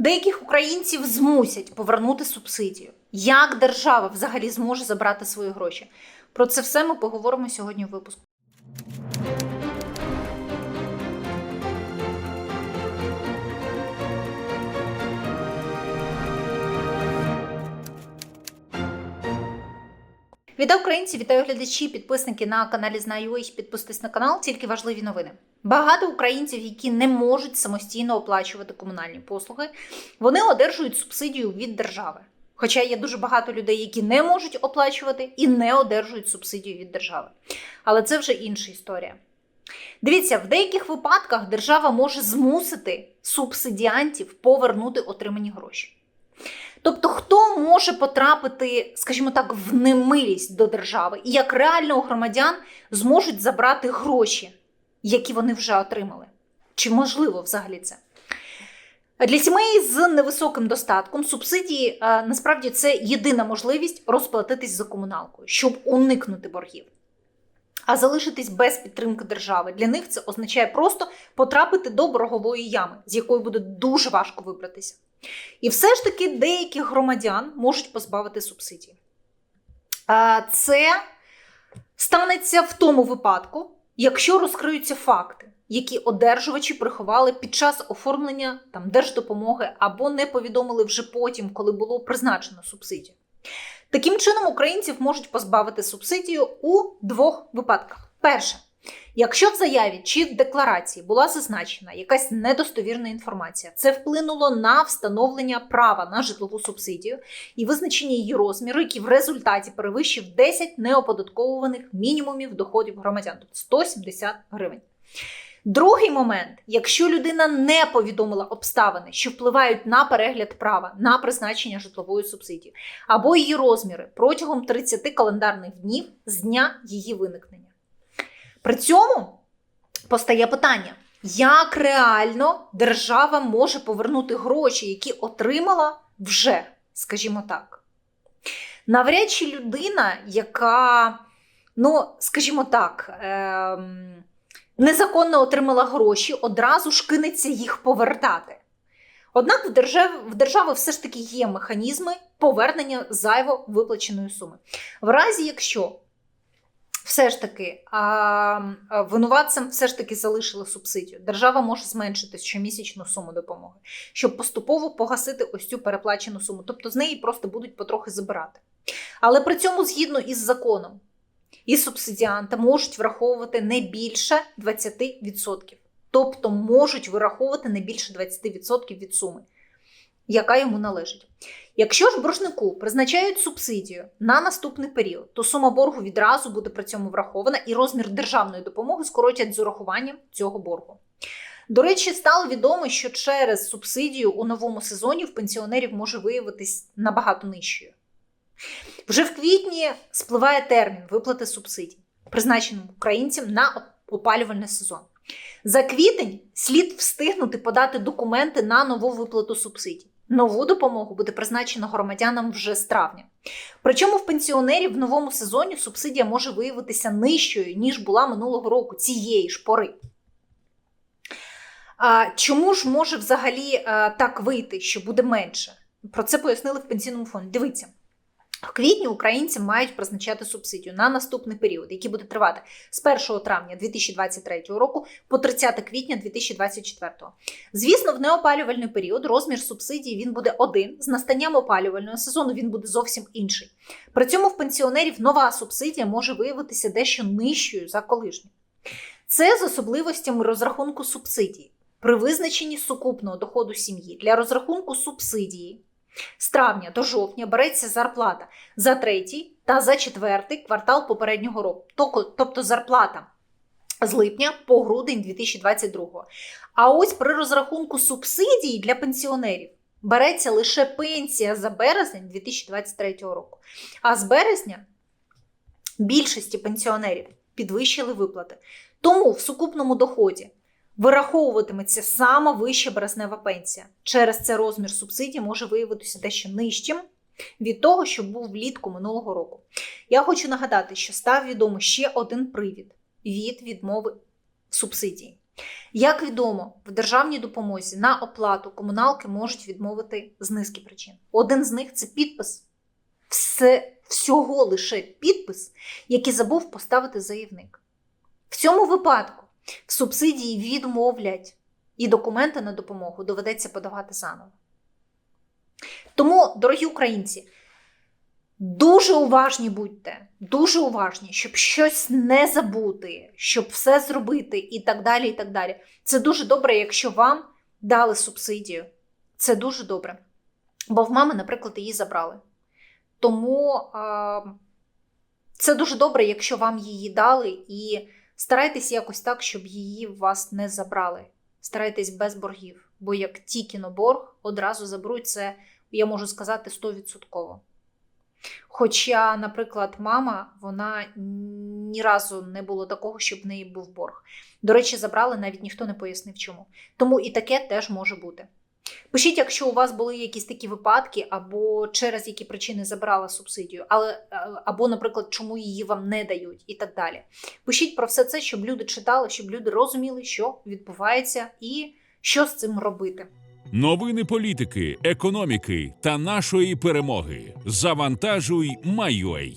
Деяких українців змусять повернути субсидію. Як держава взагалі зможе забрати свої гроші? Про це все ми поговоримо сьогодні в випуску. Вітаю українці, вітаю глядачі, підписники на каналі Знаю їх. Підписуйтесь на канал, тільки важливі новини. Багато українців, які не можуть самостійно оплачувати комунальні послуги, вони одержують субсидію від держави. Хоча є дуже багато людей, які не можуть оплачувати і не одержують субсидію від держави. Але це вже інша історія. Дивіться, в деяких випадках держава може змусити субсидіантів повернути отримані гроші. Тобто, хто може потрапити, скажімо так, в немилість до держави, і як реально у громадян зможуть забрати гроші, які вони вже отримали? Чи можливо взагалі це? Для сімей з невисоким достатком субсидії е, насправді це єдина можливість розплатитись за комуналкою, щоб уникнути боргів. А залишитись без підтримки держави для них це означає просто потрапити до боргової ями, з якої буде дуже важко вибратися. І все ж таки деяких громадян можуть позбавити субсидії. Це станеться в тому випадку, якщо розкриються факти, які одержувачі приховали під час оформлення там, держдопомоги або не повідомили вже потім, коли було призначено субсидію. Таким чином, українців можуть позбавити субсидію у двох випадках. Перше, якщо в заяві чи в декларації була зазначена якась недостовірна інформація, це вплинуло на встановлення права на житлову субсидію і визначення її розміру, який в результаті перевищив 10 неоподатковуваних мінімумів доходів громадян, тобто 170 гривень. Другий момент, якщо людина не повідомила обставини, що впливають на перегляд права на призначення житлової субсидії, або її розміри протягом 30 календарних днів з дня її виникнення. При цьому постає питання, як реально держава може повернути гроші, які отримала вже, скажімо так. Навряд чи людина, яка, ну, скажімо так, ем, незаконно отримала гроші, одразу ж кинеться їх повертати. Однак в держави, в держави все ж таки є механізми повернення зайво виплаченої суми. В разі, якщо все ж таки а, винуватцям все ж таки залишили субсидію, держава може зменшити щомісячну суму допомоги, щоб поступово погасити ось цю переплачену суму. Тобто з неї просто будуть потрохи забирати. Але при цьому, згідно із законом, і субсидіанти можуть враховувати не більше 20%. Тобто можуть вираховувати не більше 20% від суми, яка йому належить. Якщо ж боржнику призначають субсидію на наступний період, то сума боргу відразу буде при цьому врахована і розмір державної допомоги скоротять з урахуванням цього боргу. До речі, стало відомо, що через субсидію у новому сезоні в пенсіонерів може виявитись набагато нижчою. Вже в квітні спливає термін виплати субсидій, призначеним українцям на опалювальний сезон. За квітень слід встигнути подати документи на нову виплату субсидій. Нову допомогу буде призначено громадянам вже з травня. Причому в пенсіонерів в новому сезоні субсидія може виявитися нижчою, ніж була минулого року цієї ж пори. А чому ж може взагалі а, так вийти, що буде менше? Про це пояснили в пенсійному фонді. Дивіться. Квітні українці мають призначати субсидію на наступний період, який буде тривати з 1 травня 2023 року по 30 квітня 2024. Звісно, в неопалювальний період розмір субсидії він буде один. З настанням опалювального сезону він буде зовсім інший. При цьому в пенсіонерів нова субсидія може виявитися дещо нижчою за колишню. Це з особливостями розрахунку субсидії. При визначенні сукупного доходу сім'ї для розрахунку субсидії. З травня до жовтня береться зарплата за третій та за четвертий квартал попереднього року, тобто зарплата з липня по грудень 2022. А ось при розрахунку субсидій для пенсіонерів береться лише пенсія за березень 2023 року. А з березня більшості пенсіонерів підвищили виплати. Тому в сукупному доході вираховуватиметься сама вища березнева пенсія. Через це розмір субсидій може виявитися дещо нижчим від того, що був влітку минулого року. Я хочу нагадати, що став відомо ще один привід від відмови субсидії. Як відомо, в державній допомозі на оплату комуналки можуть відмовити з низки причин. Один з них це підпис. Все, всього лише підпис, який забув поставити заявник. В цьому випадку субсидії відмовлять і документи на допомогу доведеться подавати заново. Тому, дорогі українці, дуже уважні будьте, дуже уважні, щоб щось не забути, щоб все зробити і так далі. і так далі. Це дуже добре, якщо вам дали субсидію. Це дуже добре. Бо в мами, наприклад, її забрали. Тому а, це дуже добре, якщо вам її дали, і старайтесь якось так, щоб її в вас не забрали. Старайтесь без боргів. Бо як тільки на борг, одразу заберуть це, я можу сказати, 100%. Хоча, наприклад, мама, вона ні разу не було такого, щоб в неї був борг. До речі, забрали, навіть ніхто не пояснив чому. Тому і таке теж може бути. Пишіть, якщо у вас були якісь такі випадки, або через які причини забрала субсидію, але е, або, наприклад, чому її вам не дають, і так далі. Пишіть про все це, щоб люди читали, щоб люди розуміли, що відбувається і що з цим робити. Новини політики, економіки та нашої перемоги. Завантажуй, Майой.